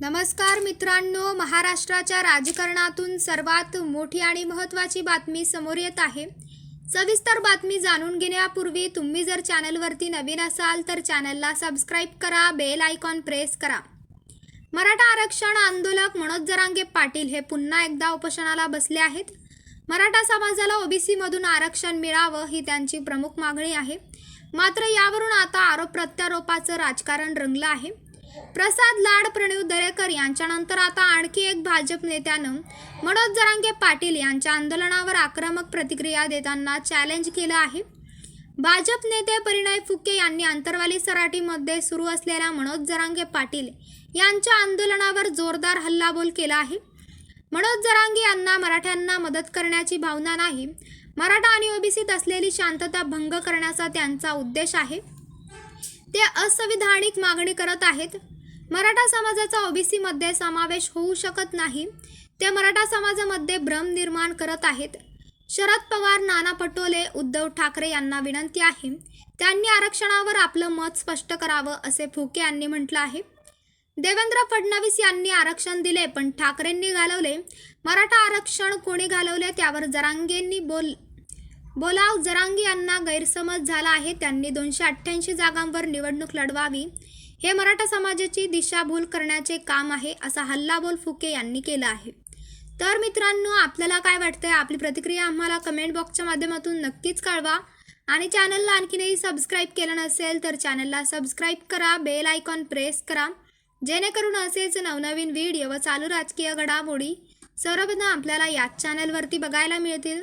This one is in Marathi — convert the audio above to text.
नमस्कार मित्रांनो महाराष्ट्राच्या राजकारणातून सर्वात मोठी आणि महत्त्वाची बातमी समोर येत आहे. सविस्तर बातमी जाणून घेण्यापूर्वी तुम्ही जर चॅनलवरती नवीन असाल तर चॅनलला सबस्क्राईब करा बेल आयकॉन प्रेस करा. मराठा आरक्षण आंदोलक मनोज जरांगे पाटील हे पुन्हा एकदा उपोषणाला बसले आहेत. मराठा समाजाला ओबीसीमधून आरक्षण मिळावं ही त्यांची प्रमुख मागणी आहे. मात्र यावरून आता आरोप प्रत्यारोपाचं राजकारण रंगलं आहे. प्रसाद लाड प्रणव दरेकर यांच्यानंतर आता आणखी एक भाजप नेत्यानं मनोज जरांगे पाटील यांच्या आंदोलनावर आक्रमक प्रतिक्रिया देताना चॅलेंज केलं आहे. भाजप नेते परिणय फुके यांनी अंतरवाली सराटीमध्ये सुरू असलेल्या मनोज जरांगे पाटील यांच्या आंदोलनावर जोरदार हल्लाबोल केला आहे. मनोज जरांगे यांना मराठ्यांना मदत करण्याची भावना नाही. मराठा आणि ओबीसीत असलेली शांतता भंग करण्याचा त्यांचा उद्देश आहे. ते असंविधानिक मागणी करत आहेत. मराठा समाजाचा ओबीसीमध्ये समावेश होऊ शकत नाही. ते मराठा समाजामध्ये भ्रम निर्माण करत आहेत. शरद पवार नाना पटोले उद्धव ठाकरे यांना विनंती आहे. त्यांनी आरक्षणावर आपलं मत स्पष्ट करावं असे फुके यांनी म्हटलं आहे. देवेंद्र फडणवीस यांनी आरक्षण दिले पण ठाकरेंनी घालवले. मराठा आरक्षण कोणी घालवले त्यावर जरांगेंनी बोल बोलाव जरांगी यांना गैरसमज झाला आहे. त्यांनी दोनशे अठ्ठ्याऐंशी जागांवर निवडणूक लढवावी. हे मराठा समाजाची दिशाभूल करण्याचे काम आहे असा हल्लाबोल फुके यांनी केला आहे. तर मित्रांनो आपल्याला काय वाटतंय? आपली प्रतिक्रिया आम्हाला कमेंट बॉक्सच्या माध्यमातून नक्कीच कळवा. आणि चॅनलला आणखीनही सबस्क्राईब केलं नसेल तर चॅनलला सबस्क्राईब करा. बेल आयकॉन प्रेस करा. जेणेकरून असेच नवनवीन व्हिडिओ व चालू राजकीय घडामोडी सर्वप्रथम आपल्याला याच चॅनलवरती बघायला मिळतील.